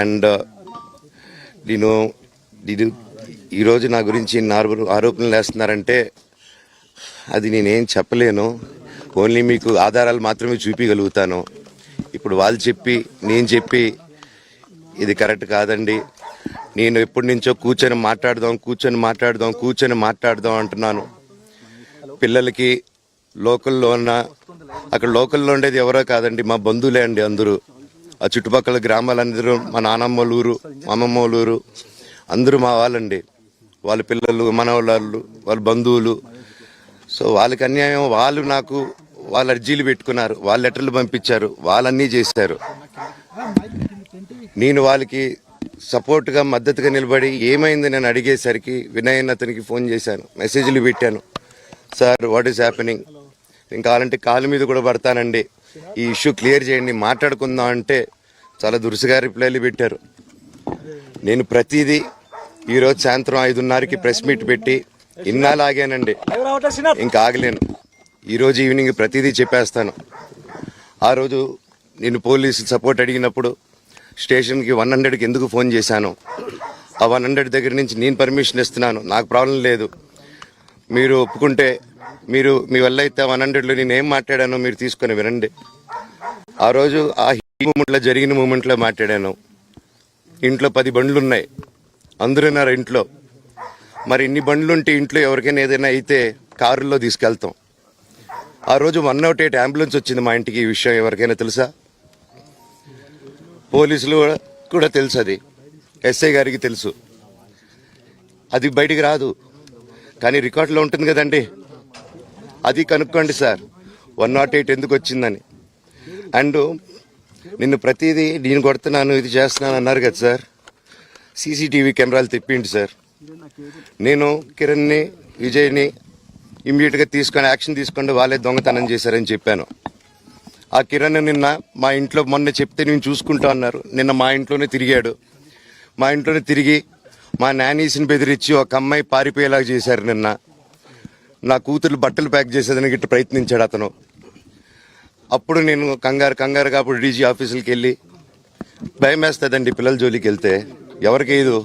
And uh, నేను ఇది ఈరోజు నా గురించి నాలుగు ఆరోపణలు వేస్తున్నారంటే అది నేనేం చెప్పలేను. ఓన్లీ మీకు ఆధారాలు మాత్రమే చూపించగలుగుతాను ఇప్పుడు వాళ్ళు చెప్పి నేను చెప్పి ఇది కరెక్ట్ కాదండి. నేను ఎప్పటి నుంచో కూర్చొని మాట్లాడదాం కూర్చొని మాట్లాడదాం కూర్చొని మాట్లాడదాం అంటున్నాను. పిల్లలకి లోకల్లో ఉన్న అక్కడ లోకల్లో ఉండేది ఎవరో కాదండి మా బంధువులే అండి అందరూ. ఆ చుట్టుపక్కల గ్రామాలందరూ మా నానమ్మ ఊరు మా అమ్మమ్మ వాళ్ళ ఊరు అందరూ మా వాళ్ళండి. వాళ్ళ పిల్లలు మనవాళ్ళు వాళ్ళ బంధువులు. సో వాళ్ళకి అన్యాయం వాళ్ళు నాకు వాళ్ళ అర్జీలు పెట్టుకున్నారు. వాళ్ళ లెటర్లు పంపించారు. వాళ్ళన్నీ చేశారు. నేను వాళ్ళకి సపోర్ట్గా మద్దతుగా నిలబడి ఏమైంది నేను అడిగేసరికి వినయ్ అతనికి ఫోన్ చేశాను. మెసేజ్లు పెట్టాను. సార్ వాట్ ఈస్ హ్యాపెనింగ్ నేను కావాలంటే కాలు మీద కూడా పడతానండి. ఈ ఇష్యూ క్లియర్ చేయండి. మాట్లాడుకుందాం అంటే చాలా దురుసుగా రిప్లైలు పెట్టారు. నేను ప్రతిదీ ఈరోజు సాయంత్రం ఐదున్నరకి ప్రెస్ మీట్ పెట్టి ఇన్నాళ్ళు ఆగానండి. ఇంకా ఆగలేను. ఈరోజు ఈవినింగ్ ప్రతిదీ చెప్పేస్తాను. ఆ రోజు నేను పోలీసు సపోర్ట్ అడిగినప్పుడు స్టేషన్కి వన్ హండ్రెడ్కి ఎందుకు ఫోన్ చేశాను? ఆ వన్ హండ్రెడ్ దగ్గర నుంచి నేను పర్మిషన్ ఇస్తున్నాను. నాకు ప్రాబ్లం లేదు. మీరు ఒప్పుకుంటే మీరు మీ వల్ల అయితే వన్ హండ్రెడ్లో నేను ఏం మాట్లాడానో మీరు తీసుకొని వినండి. ఆ రోజు ఆ మూమెంట్లో జరిగిన మూమెంట్లో మాట్లాడాను. ఇంట్లో పది బండ్లు ఉన్నాయి అందరూ ఉన్నారు ఇంట్లో. మరి ఇన్ని బండ్లు ఉంటే ఇంట్లో ఎవరికైనా ఏదైనా అయితే కారులో తీసుకెళ్తాం. ఆ రోజు వన్ నాట్ ఎయిట్ అంబులెన్స్ వచ్చింది మా ఇంటికి. ఈ విషయం ఎవరికైనా తెలుసా? పోలీసులు కూడా- కూడా తెలుసు అది. ఎస్ఐ గారికి తెలుసు. అది బయటికి రాదు. కానీ రికార్డులో ఉంటుంది కదండి. అది కనుక్కోండి సార్. వన్ నాట్ ఎయిట్ ఎందుకు వచ్చిందని. అండ్ నిన్ను ప్రతిదీ నేను కొడుతున్నాను ఇది చేస్తున్నాను అన్నారు కదా సార్. సీసీటీవీ కెమెరాలు తెప్పిండి సార్. నేను కిరణ్ని విజయ్ని ఇమ్మీడియట్గా తీసుకొని యాక్షన్ తీసుకుంటే వాళ్ళే దొంగతనం చేశారని చెప్పాను. ఆ కిరణ్ నిన్న మా ఇంట్లో మొన్న చెప్తే నేను చూసుకుంటా అన్నారు. నిన్న మా ఇంట్లోనే తిరిగాడు. మా ఇంట్లోనే తిరిగి మా నానీస్ని బెదిరించి ఒక అమ్మాయి పారిపోయేలాగా చేశారు నిన్న. నా కూతురు బట్టలు ప్యాక్ చేసేదానికి ఇట్లా ప్రయత్నించాడు అతను. అప్పుడు నేను కంగారు కంగారుగా అప్పుడు డీజీ ఆఫీసులకి వెళ్ళి భయం వేస్తుందండి పిల్లల జోలికి వెళ్తే ఎవరికి ఇది?